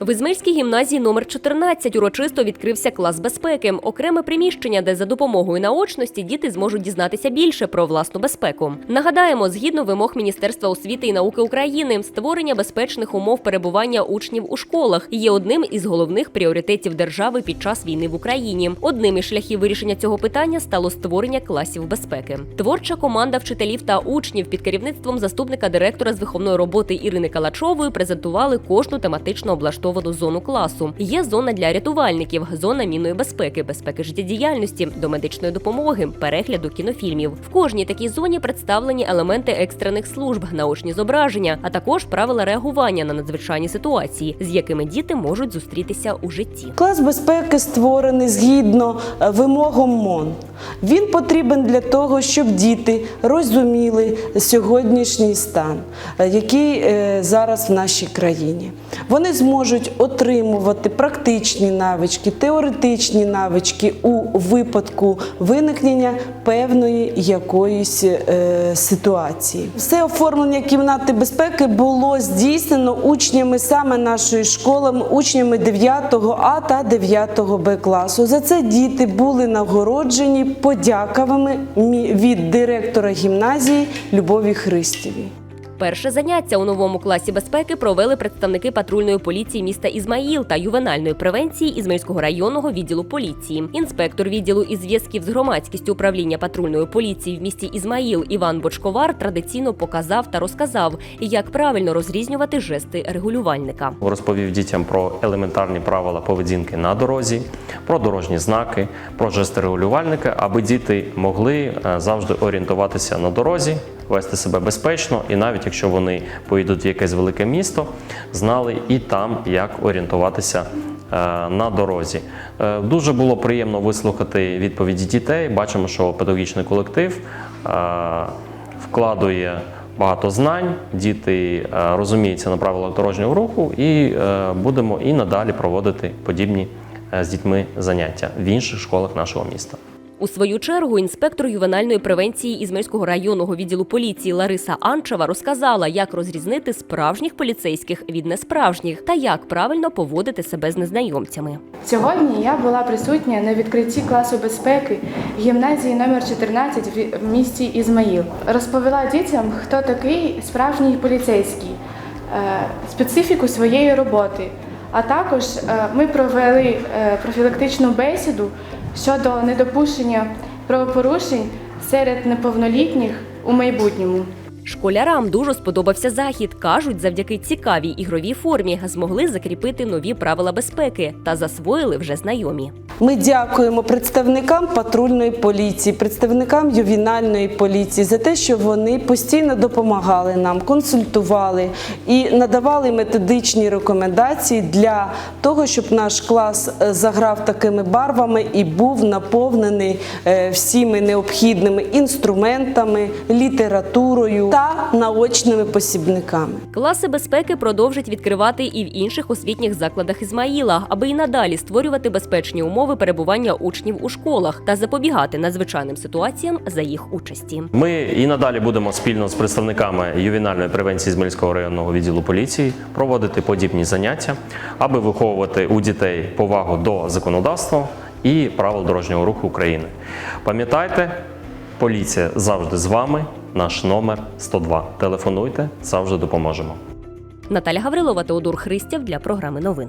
В Ізмельській гімназії номер 14 урочисто відкрився клас безпеки, окреме приміщення, де за допомогою наочності діти зможуть дізнатися більше про власну безпеку. Нагадаємо, згідно вимог Міністерства освіти і науки України, створення безпечних умов перебування учнів у школах є одним із головних пріоритетів держави під час війни в Україні. Одним із шляхів вирішення цього питання стало створення класів безпеки. Творча команда вчителів та учнів під керівництвом заступника директора з виховної роботи Ірини Калачової презентували кожну тематично облаштовану зону класу. Є зона для рятувальників, зона мінної безпеки, безпеки життєдіяльності, до медичної допомоги, перегляду кінофільмів. В кожній такій зоні представлені елементи екстрених служб, наочні зображення, а також правила реагування на надзвичайні ситуації, з якими діти можуть зустрітися у житті. Клас безпеки створений згідно е, вимогам МОН. Він потрібен для того, щоб діти розуміли сьогоднішній стан, е, який е, зараз в нашій країні. Вони зможуть отримувати практичні навички, теоретичні навички у випадку виникнення певної якоїсь е, ситуації. Все оформлення кімнати безпеки було здійснено учнями саме нашої школи, учнями 9 А та 9 Б класу. За це діти були нагороджені подяками від директора гімназії Любові Христівій. Перше заняття у новому класі безпеки провели представники патрульної поліції міста Ізмаїл та ювенальної превенції Ізмаїльського районного відділу поліції. Інспектор відділу із зв'язків з громадськістю управління патрульної поліції в місті Ізмаїл Іван Бочковар традиційно показав та розказав, як правильно розрізнювати жести регулювальника. розповів дітям про елементарні правила поведінки на дорозі, про дорожні знаки, про жести регулювальника, аби діти могли е, завжди орієнтуватися на дорозі, вести себе безпечно, і навіть якщо вони поїдуть в якесь велике місто, знали і там, як орієнтуватися. е, На дорозі Е, дуже було приємно вислухати відповіді дітей. Бачимо, що педагогічний колектив е, вкладує багато знань, діти розуміються на правилах дорожнього руху, і будемо і надалі проводити подібні з дітьми заняття в інших школах нашого міста. У свою чергу інспектор ювенальної превенції Ізмельського районного відділу поліції Лариса Анчева розказала, як розрізнити справжніх поліцейських від несправжніх та як правильно поводити себе з незнайомцями. Сьогодні я була присутня на відкритті класу безпеки гімназії номер 14 в- місті Ізмаїл. Розповіла дітям, хто такий справжній поліцейський, е, специфіку своєї роботи. А також е, ми провели е, профілактичну бесіду щодо недопущення правопорушень серед неповнолітніх у майбутньому. Школярам дуже сподобався захід. кажуть, завдяки цікавій ігровій формі змогли закріпити нові правила безпеки та засвоїли вже знайомі. Ми дякуємо представникам патрульної поліції, представникам ювінальної поліції за те, що вони постійно допомагали нам, консультували і надавали методичні рекомендації для того, щоб наш клас е, заграв такими барвами і був наповнений е, всіми необхідними інструментами, літературою та наочними посібниками. Класи безпеки продовжать відкривати і в інших освітніх закладах Ізмаїла, аби і надалі створювати безпечні умови перебування учнів у школах та запобігати надзвичайним ситуаціям за їх участі. Ми і надалі будемо спільно з представниками ювенальної превенції Змільського районного відділу поліції проводити подібні заняття, аби виховувати у дітей повагу до законодавства і правил дорожнього руху України. Пам'ятайте, поліція завжди з вами. Наш номер 102. Телефонуйте, завжди допоможемо. Наталя Гаврилова, Теодор Христєв для програми новин.